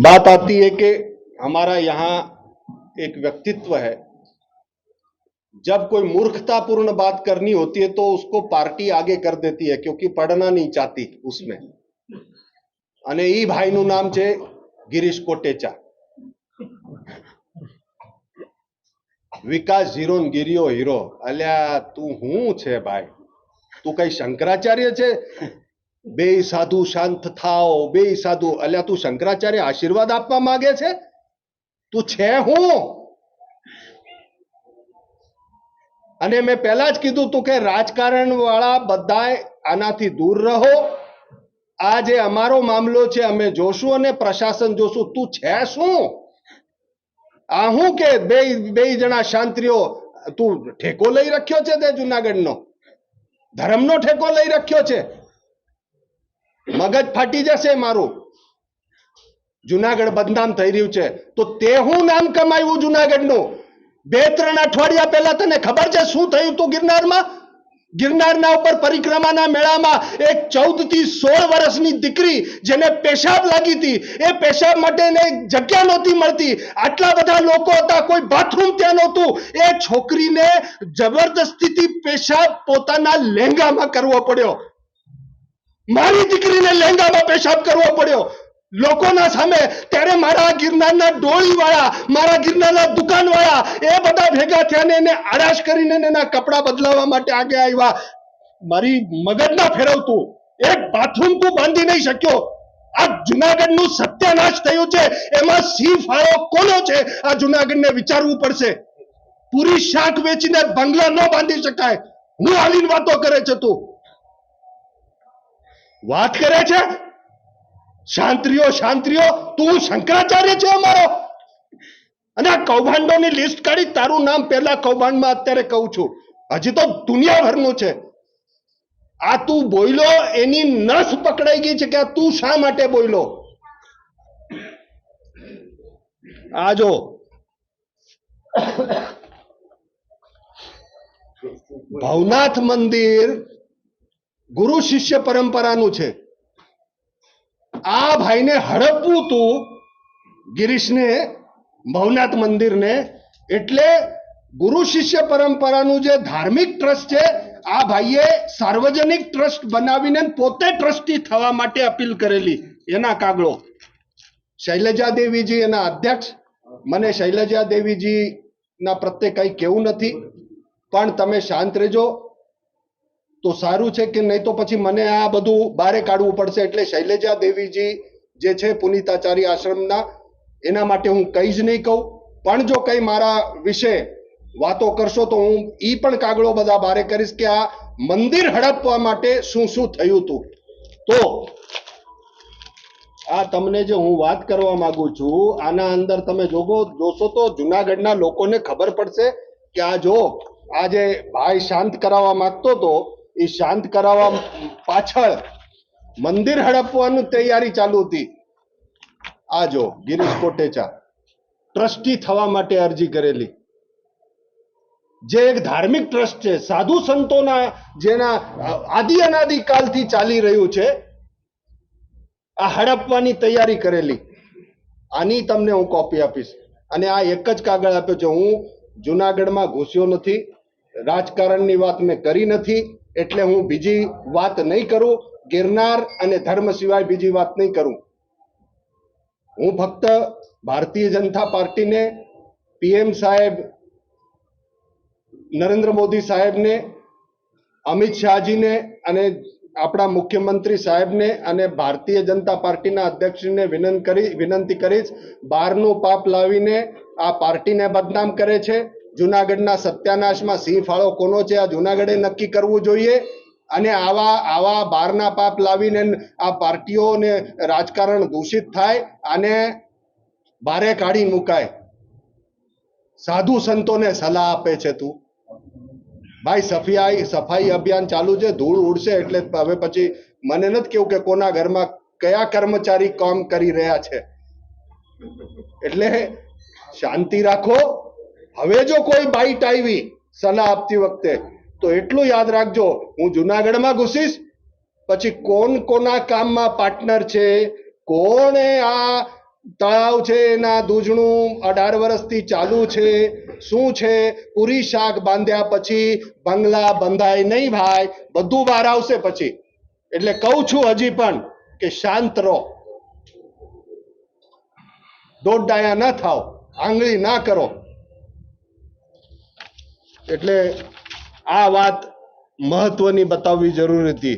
बात आती है कि हमारा यहाँ एक व्यक्तित्व है जब कोई मूर्खतापूर्ण बात करनी होती है तो उसको पार्टी आगे कर देती है क्योंकि पढ़ना नहीं चाहती उसमें અને ઈ ભાઈનું નામ છે ગિરીશ કોટેચા વિકાસ ઝીરો ને ગિરિયો હીરો અલ્યા તું હું છે ભાઈ તું કઈ શંકરાચાર્ય છે બે સાધુ શાંત થાઓ, બે સાધુ અલ્યા તું શંકરાચાર્ય આશીર્વાદ આપવા માંગે છે? તું છે હું? અને મેં પહેલા જ કીધું તું કે રાજકારણ વાળા બધા આનાથી દૂર રહો. આ જે અમારો મામલો છે, અમે જોશું અને પ્રશાસન જોશું. તું છે શું? આ હું કે બે બે જણા શાંતિઓ, તું ઠેકો લઈ રાખ્યો છે તે જુનાગઢનો? ધર્મનો ઠેકો લઈ રાખ્યો છે? મગજ ફાટી જશે મારું. જુનાગઢ બદનામ થઈ રહ્યું છે. તો તે હું નામ કમાયું જુનાગઢનું? બે ત્રણ અઠવાડિયા પહેલા તને ખબર છે શું થયું તું ગિરનારમાં? ગિરનારના ઉપર પરિક્રમાના મેળામાં એક ચૌદથી સોળ વર્ષની દીકરી જેને પેશાબ લાગી હતી. એ પેશાબ માટે એને જગ્યા નહોતી મળતી. આટલા બધા લોકો હતા, કોઈ બાથરૂમ ત્યાં નહોતું. એ છોકરીને જબરદસ્તીથી પેશાબ પોતાના લહેંગામાં કરવો પડ્યો. મારી દીકરીને લહેંગામાં પેશાબ કરવો પડ્યો. લોકોના સામે ત્યારે મારા ગિરનારના ડોળીવાળા, મારા ગિરનારના દુકાનવાળા, એ બધા ભેગા થયા ને એને આરાશ કરીને એના કપડાં બદલાવવા માટે આગે આવ્યા. મારી મગજના ફેરવતું. એક બાથરૂમ તું બાંધી નહીં શક્યો. આ જુનાગઢનું સત્યાનાશ થયું છે. એમાં સિંહ ફાળો કોનો છે? આ જુનાગઢને વિચારવું પડશે. પૂરી શાક વેચીને બંગલા ન બાંધી શકાય. હું આવીને વાતો કરે છે તું. વાત કરે છે? શાંત્રીઓ શાંત્રીઓ તું શંકરાચાર્ય છે અમારો. અને આ કૌભાંડોની લિસ્ટ કાઢી તારું નામ પહેલા કૌભાંડમાં અત્યારે કહું છું. હજી તો દુનિયાભરનું છે. આ તું બોયલો, એની નસ પકડાઈ ગઈ છે કે આ તું શા માટે બોયલો? આ જો. ભવનાથ મંદિર ગુરુ શિષ્ય પરંપરાનું છે. આ ભાઈને હડપવું તું ગિરીશને, ભવનાથ મંદિરને, એટલે ગુરુ શિષ્ય પરંપરાનું જે ધાર્મિક ટ્રસ્ટ છે, આ ભાઈએ સાર્વજનિક ટ્રસ્ટ બનાવીને પોતે ટ્રસ્ટી થવા માટે અપીલ કરેલી, એના કાગળો. શૈલજા દેવીજી એના અધ્યક્ષ. મને શૈલજા દેવીજીના પ્રત્યે કંઈ કેવું નથી, પણ તમે શાંત રહેજો. તો સારું છે કે નહીં તો પછી મને આ બધું બારે કાઢવું પડશે એટલે શૈલેજા દેવીજી જે છે પુનિતાચાર્ય આશ્રમના, એના માટે હું કંઈ જ નહીં કહું. પણ જો કંઈ મારા વિશે વાતો કરશો તો હું એ પણ કાગળો બધા બારે કરીશ કે આ મંદિર હડપવા માટે શું શું થયું હતું તો આ તમને જે હું વાત કરવા માંગુ છું, આના અંદર તમે જોગો, જોશો તો જુનાગઢના લોકોને ખબર પડશે કે આ જો આ જે ભાઈ શાંત કરાવવા માંગતો હતો એ શાંત કરાવવા પાછળ મંદિર હડપવાની તૈયારી ચાલુ હતી. આ જો, ગિરીશ કોટેચા, ટ્રસ્ટી થવા માટે અરજી કરેલી. જે એક ધાર્મિક ટ્રસ્ટ છે, સાધુ સંતોના જેના આદિ અનાદિ કાલથી ચાલી રહ્યું છે, આ હડપવાની તૈયારી કરેલી. આની તમને હું કોપી આપીશ. અને આ એક જ કાગળ આપ્યો છે. હું જુનાગઢમાં ઘૂસ્યો નથી. રાજકારણની વાત મેં કરી નથી. એટલે હું બીજી વાત નહીં કરું, ગિરનાર અને ધર્મ સિવાય બીજી વાત નહીં કરું. હું ફક્ત ભારતીય જનતા પાર્ટીને, પીએમ સાહેબ, નરેન્દ્ર મોદી સાહેબને, અમિત શાહજીને અને આપણા મુખ્યમંત્રી સાહેબને અને ભારતીય જનતા પાર્ટીના અધ્યક્ષને વિનંતી કરી, વિનંતી કરીશ, બહારનું પાપ લાવીને આ પાર્ટીને બદનામ કરે છે. જુનાગઢના સત્યાનાશમાં સિંહ ફાળો કોનો છે? આ જુનાગઢે નક્કી કરવું જોઈએ અને આવા આવા બહારના પાપ લાવીને આ પાર્ટીઓને રાજકારણ દૂષિત થાય અને બારે કાઢી મુકાય. સાધુ સંતોને સલાહ આપે છે તું. ભાઈ, સફાઈ સફાઈ અભિયાન ચાલુ છે, ધૂળ ઉડશે એટલે હવે પછી મને નથી કેવું કે કોના ઘરમાં કયા કર્મચારી કામ કરી રહ્યા છે. એટલે શાંતિ રાખો. હવે જો કોઈ બાઈટ આવી સલાહ આપતી વખતે, તો એટલું યાદ રાખજો, હું જુનાગઢમાં ઘૂસીશ. પછી કોણ કોના કામમાં પાર્ટનર છે? કોણે આ તળાવ છે એના દૂજણું અઢાર વર્ષથી ચાલુ છે? શું છે? પૂરી શાક બાંધ્યા પછી બંગલા બંધાય નહીં ભાઈ, બધું બહાર આવશે પછી. એટલે કહું છું હજી પણ કે શાંત રહો. દોડ ડાયા ન થાવ આંગળી ના કરો. એટલે આ વાત મહત્વની બતાવવી જરૂરી હતી.